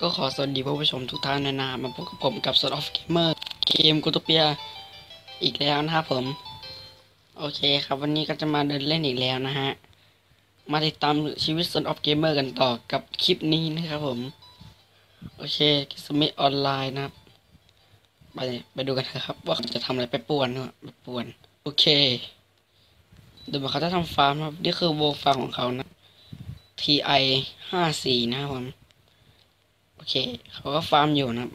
ก็ขอสวัสดีผู้ชมทุกท่านนะนะมาพบกับผมกับส o อ of Gamer เกมกูตเปียอีกแล้วนะครับผม โอเคครับวันนี้ก็จะมาเดินเล่นอีกแล้วนะฮะ มาติดตามชีวิต Son of Gamer กันต่อกับคลิปนี้นะครับผม โอเคกิสมิออนไลน์นะครับ ไปไปดูกันเถอะครับ ว่าจะทำอะไรไปป่วนเนอะไปป่วน โอเคเดี๋ยวเขาจะทำฟาร์มครับ นี่คือโวฟาร์มของเขานะ TI ห้าสี่นะครับผม อเคเขาก็ฟาร์มอยู่นะครับ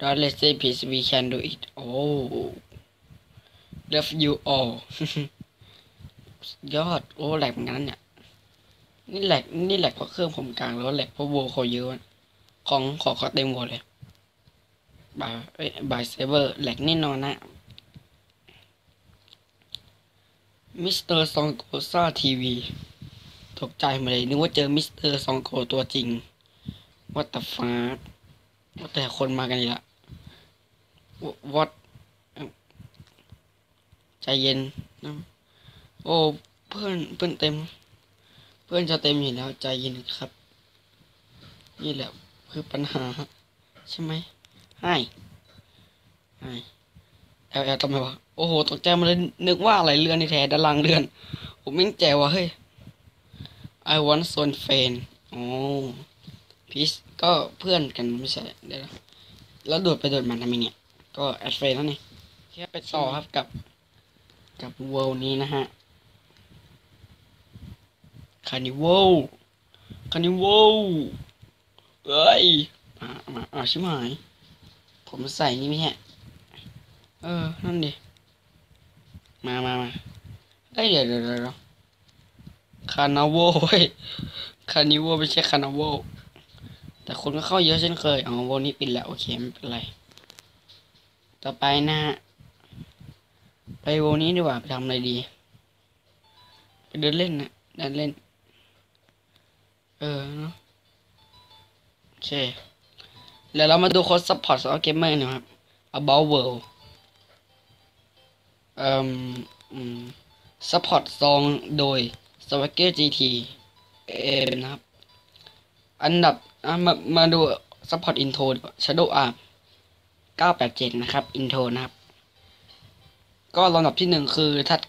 Don't let's say please we can do it โอ้ love you all ยอด โอ้แหลกเหมือนกันเนี่ย นี่แหลกนี่แหลกเพราะเครื่องผมกลางแล้วแหลกเพราะโวเขาเยอะของขอเขาเต็มหมดเลยบายเอ้ยบายเซเวอร์แหลกแน่นอนนะมิสเตอร์ซองโกซ่าทีวี ตกใจมาเลยนึกว่าเจอมิสเตอร์ซองโกตัวจริง วัตฟ้าว่าแต่คนมากันอีกละวัดใจเย็นนะโอ้เพื่อนเพื่อนเต็ม เพื่อนจะเต็มอยู่แล้วใจเย็นครับ นี่แหละคือปัญหาใช่ไหมให้ให้แอลแอลทำไมวะโอ้โหตกใจมาเลยนึกว่าอะไรเรือนในแท้ด้านล่างเรือนผมไม่แจวะเฮ้ย I want son friend อ๋อ พีชก็เพื่อนกันไม่ใช่เดี๋ยวแล้วโดดไปโดดมาทำไมเนี่ย ก็แอดเฟรนนั่นเองแค่ไปต่อครับกับ กับเวลนี้นะฮะคานิวลคานิวลเอ้ยมามาอาชิบหาย ผมใส่นี่ไม่ฮะเออ นั่นดิ มามามาเอ้ยเดี๋ยวเดี๋ยวเดี๋ยวคานาโวเว้ยคานิวลไม่ใช่คานาโว แต่คนก็เข้าเยอะเช่นเคยอ๋อวงนี้ปิดแล้ว โอเคไม่เป็นไร ต่อไปนะฮะไปวงนี้ดีกว่าไปทำอะไรดี ไปเดินเล่นนะเดินเล่น เออเนาะโอเคแล้วเรามาดูโค้ดซัพพอร์ตสำหรับเกมเมอร์นะครับ about world เอ่ออืมซัพพอร์ตซองโดย Swagger GT เอนะครับ อันดับ อะมามาดู support intro ดีกว่า shadow arm 987 นะครับ intro นะครับ ก็ลำดับที่หนึ่งคือทัด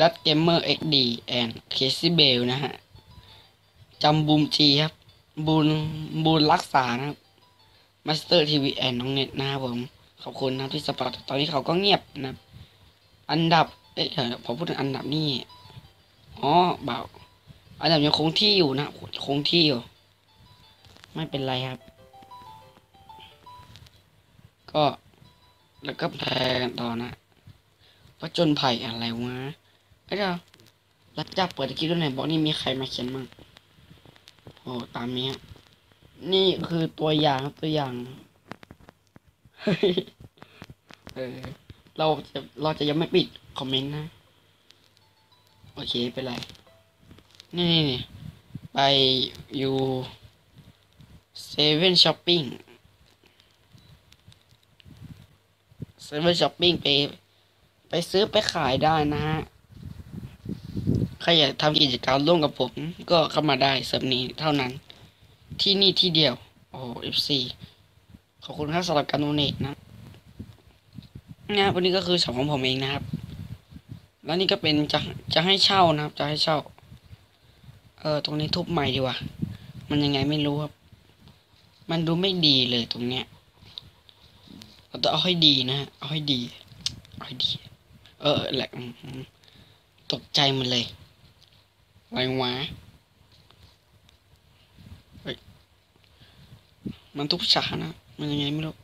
ดัตเกมเมอร์ XD and Casey Bell นะฮะจำบูมจีครับ บูนบูนรักษานะครับ Master TV and น้องเน็ตนะครับผม ขอบคุณนะครับที่สปอร์ตตอนนี้เขาก็เงียบนะอันดับ เอ๊ะเดี๋ยผมพูดถึงอันดับนี่อ๋อเบาอันดับยังคงที่อยู่นะคงที่อยู่ ไม่เป็นไรครับ ก็แล้วก็แพรกันต่อนะพระจนไผ่อะไรวะไอ้เจ้ารักจับเปิดคลิปด้วยไหนบอกนี่มีใครมาเขียนมั่งโอ้ตามนี้นี่คือตัวอย่างตัวอย่างเออเราจะเราจะยังไม่ปิดคอมเมนต์นะ โอเคเป็นไร นี่นี่ไปอยู่ เซเว่นช้อปปิ้งเซเว่นช้อปปิ้งไป ไปซื้อไปขายได้นะฮะ ใครอยากทำกิจกรรมร่วมกับผม ก็เข้ามาได้เสริมนี้เท่านั้น ที่นี่ที่เดียว โอ้เอฟซีขอบคุณครับสำหรับการโดเนทนะนี่วันนี้ก็คือสองของผมเองนะครับ แล้วนี่ก็เป็นจะจะให้เช่านะครับ จะให้เช่า เออตรงนี้ทุบใหม่ดีกว่า มันยังไงไม่รู้ครับ มันดูไม่ดีเลยตรงเนี้ยเราต้องเอาให้ดีนะเอาให้ดีเอาให้ดี เออแหละตกใจมันเลยไรวะมันทุกฉากนะ มันยังไงไม่รู้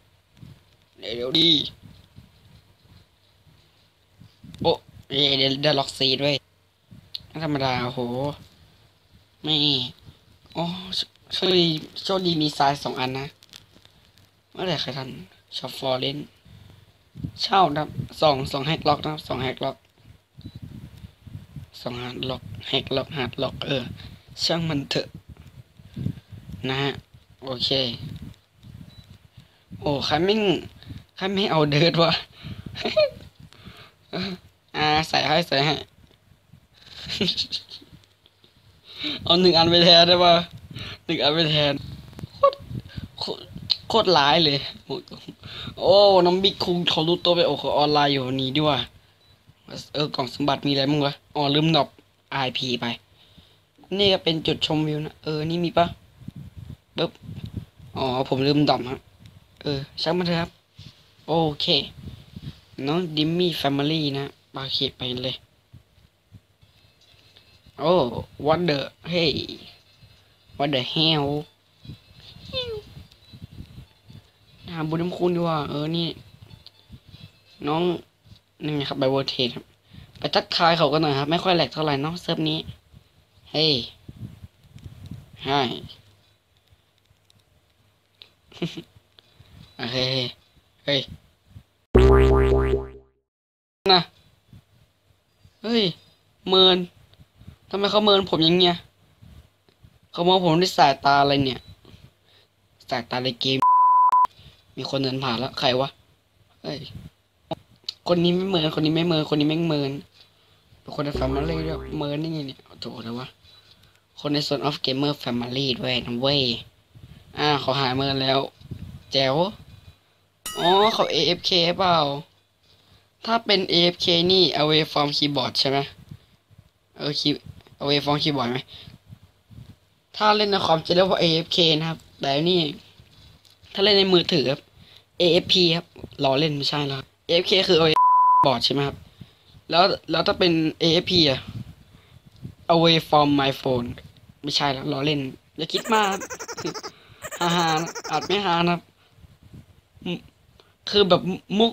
เดี๋ยวดี โอ้เดี๋ยวเดี๋ยวเดี๋ยวล็อกซีด้วยธรรมดาโห ไม่ โอ้ โชคดีโชคดีมีทรายสองอันนะ เมื่อไหร่ใครทันชอปฟอร์เลนเช่านะครับสองสองแฮกล็อกนะครับสองแฮกล็อกสองฮาร์ดล็อกแฮกล็อกฮาร์ดล็อกเออ ช่างมันเถอะ นะฮะ โอเค โอ้ใครไม่ใครไม่เอาเดิร์ดวะอ่าใส่ให้ใส่ให้ เอาหนึ่งอันไปแทนได้ปะ หนึ่งอันไปแทนโคตรโคตรร้ายเลย โอ้น้องบิ๊กคุงเขารู้ตัวไปโอ้เขาออนไลน์อยู่นี่ดีกว่าเออกล่องสมบัติมีอะไรมั้งวะอ๋อลืมดรอป IP ไป นี่ก็เป็นจุดชมวิวนะเออนี่มีปะปึ๊บอ๋อผมลืมดอปฮะเออช่างมันเถอะครับ โอเค น้องดิมมี่แฟมิลี่นะปาเขตไปเลย โอ้ what the hey what the hell หาบุญน้ำคุณดีกว่า เออ นี่ น้องนี่ครับไบเวอร์เทสครับ ไปทักทายเขากันหน่อยครับ ไม่ค่อยแหลกเท่าไหร่เนาะเซิร์ฟนี้ เฮ้ย h ฮโอเคเฮ้ยนะเฮ้ย เมินทำไมเขาเมินผมอย่างเงี้ย เขามองผมด้วยสายตาอะไรเนี่ย สายตาในเกม มีคนเดินผ่านแล้วใครวะเฮ้ยคนนี้ไม่เมินคนนี้ไม่เมินคนนี้ไม่เมินเป็นคนในแฟมิลี่ด้วยเมินนี่ไงเนี่ยโถแล้ววะคนในโซนออฟเกมเมอร์แฟมิลี่ด้วยนะเว้ยอ่าเขาหายเมินแล้ว แจ๋วอ๋อเขา AFK เปล่า ถ้าเป็น AFK นี่ away from keyboard ใช่ไหมเออ key away from keyboard ไหม ถ้าเล่นในคอมจะเรียกว่า AFK นะครับ แต่นี่ ถ้าเล่นในมือถือครับ AFP ครับรอเล่นไม่ใช่แล้ว AFK คือ away board ใช่ไหมครับ แล้วแล้วถ้าเป็น AFP อะ away from my phone ไม่ใช่แล้วรอเล่น อย่าคิดมากฮ่าฮ่าอาจไม่ฮานะครับ คือแบบมุก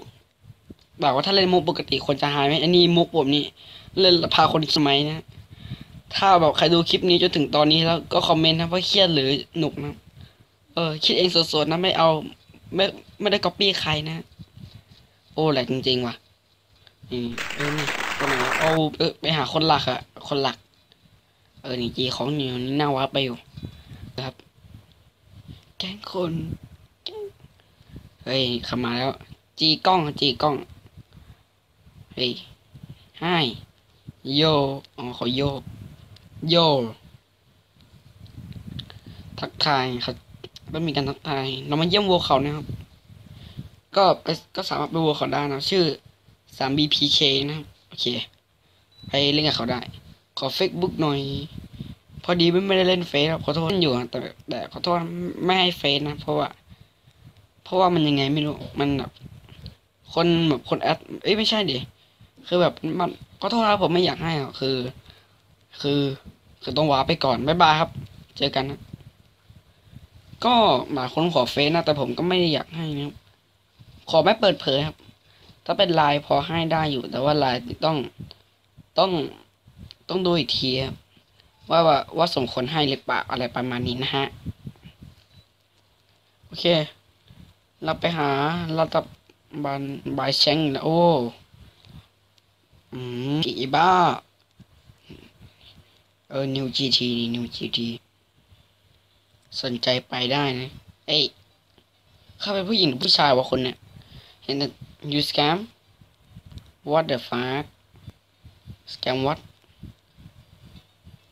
แบบว่าถ้าเล่นมุกปกติคนจะหายไหมอันนี้มุกผมนี่ เล่นพาคนสมัยนะ ถ้าแบบใครดูคลิปนี้จนถึงตอนนี้แล้วก็คอมเมนต์นะว่าเครียดหรือหนุกนะเออ คิดเองสดๆนะไม่เอา ไม่ไม่ได้ก๊อปปี้ใครนะ โอ้แหลกจริงๆว่ะนี่เออนี่คนไหนเอาเออไปหาคนหลักอะคนหลัก เออนี่จีของเหนีนี่น่าวับไปอยู่นะครับ แก๊งคนเฮ้ยเข้ามาแล้ว จีกล้องจีกล้องเฮ้ยให้โยอ๋อเขาโย โย ทักทายครับต้องมีการทักทาย เรามาเยี่ยมวัวเขานะครับ ก็ไปก็สามารถไปวัวเขาได้นะชื่อ 3BPK นะครับ โอเค ไปเล่นกับเขาได้ ขอเฟซบุ๊กหน่อย พอดีไม่ได้เล่นเฟซครับขอโทษอยู่อะแต่แต่ขอโทษไม่ให้เฟซนะ เพราะว่า เพราะว่ามันยังไงไม่รู้ มันแบบ คนแบบคนแอด เอ้ยไม่ใช่ดิ คือแบบมันขอโทษครับผมไม่อยากให้อะคือ คือ คือต้องว้าไปก่อนบ๊ายบายครับ เจอกันนะก็หลายคนขอเฟซนะแต่ผมก็ไม่ได้อยากให้นะครับขอไม่เปิดเผยครับ ถ้าเป็นไลน์พอให้ได้อยู่ แต่ว่าไลน์ต้องต้องต้องดูอีกทีครับว่าว่าว่าสมควรให้หรือเปล่าอะไรประมาณนี้นะฮะโอเค เราไปหาเระดับบานบายเชงนะโอ้อืมอีบ้า เออนิวจีทีนี่นิวจีทีสนใจไปได้นะเอ้ยเขาเป็นผู้หญิงหรือผู้ชายวะคนเนี่ย เห็นแต่ you scam what the fuck scam what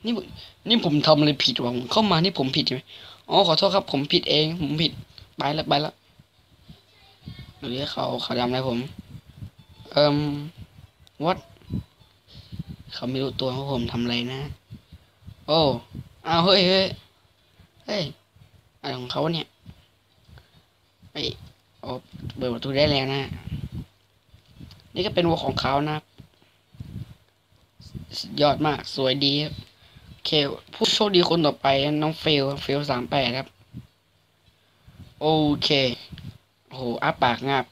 นี่ผมนี่ผมทำอะไรผิดวะผมเข้ามานี่ผมผิดใช่ไหมอ๋อขอโทษครับ ผมผิดเอง ผมผิด ไปแล้วไปแล้วหรือเขาเขาทำอะไรผม เอ่ม what เขาไม่รู้ตัวว่าผมทำอะไรนะ โอ้อาเฮ้ยเฮ้ยเฮ้ยอะไรของเขาเนี่ยไอโอ้เปิดประตูได้แล้วนะ นี่ก็เป็นวัวของเขานะยอดมากสวยดีครับโอเคผู้โชคดีคนต่อไปน้องเฟลเฟลสามแปดครับ โอเคโอ้โหอ้าปากงับ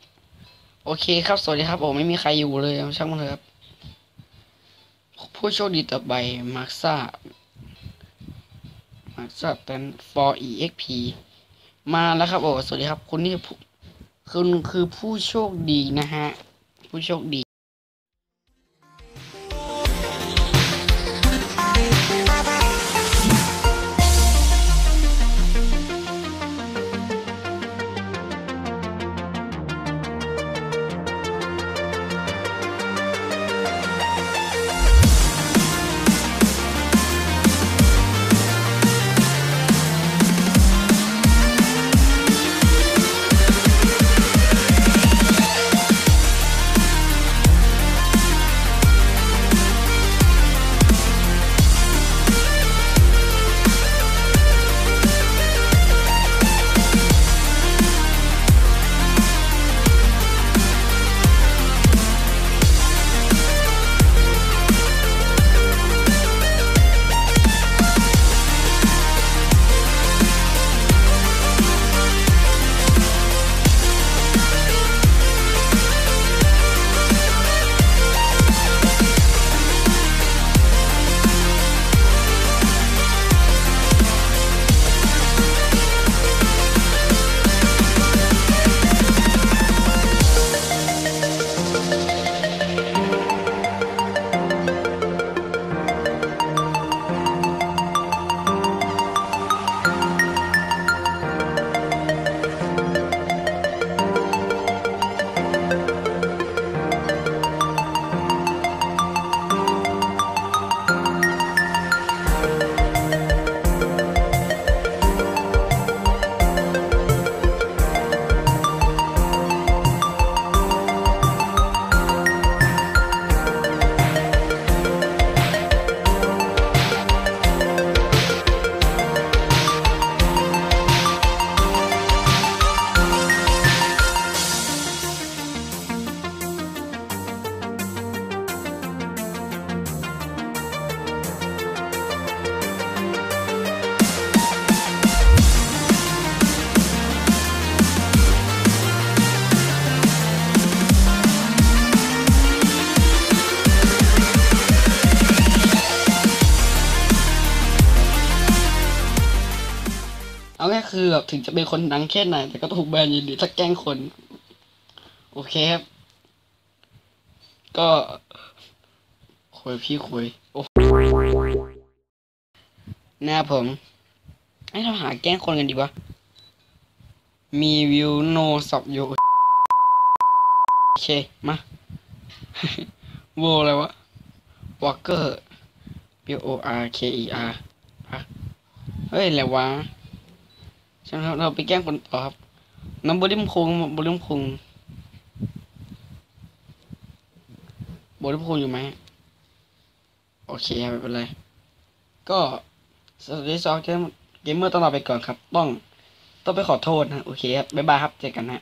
โอเคครับสวัสดีครับผมไม่มีใครอยู่เลยช่างมันเถอะครับผู้โชคดีต่อไปมาร์ซ่า มาร์คซ่าเป็น for exp มาแล้วครับโอ้สวัสดีครับคุณนี่คุณคือผู้โชคดีนะฮะ ผู้โชคดี แบบถึงจะเป็นคนดังแค่ไหน แต่ก็ถูกแบนอยู่ดีถ้าแกล้งคน โอเคครับ ก็คุยพี่คุยโอ้หน้าผมให้เราหาแกล้งคนกันดีวะมีวิวโนสับอยู่โอเค มาโวอะไรวะ Walker W O R K E R ปะเฮ้ย อะไรวะ ใช่ไหมครับเราไปแกล้งคนต่อครับ น้ำบริมคงบริมคงบริมคงอยู่ไหมโอเคครับไม่เป็นไร ก็สวัสดีซอฟเกมเกมเมอร์ต้องลาไปก่อนครับ ต้องต้องไปขอโทษนะ โอเคครับ บ๊ายบายครับ เจอกันนะ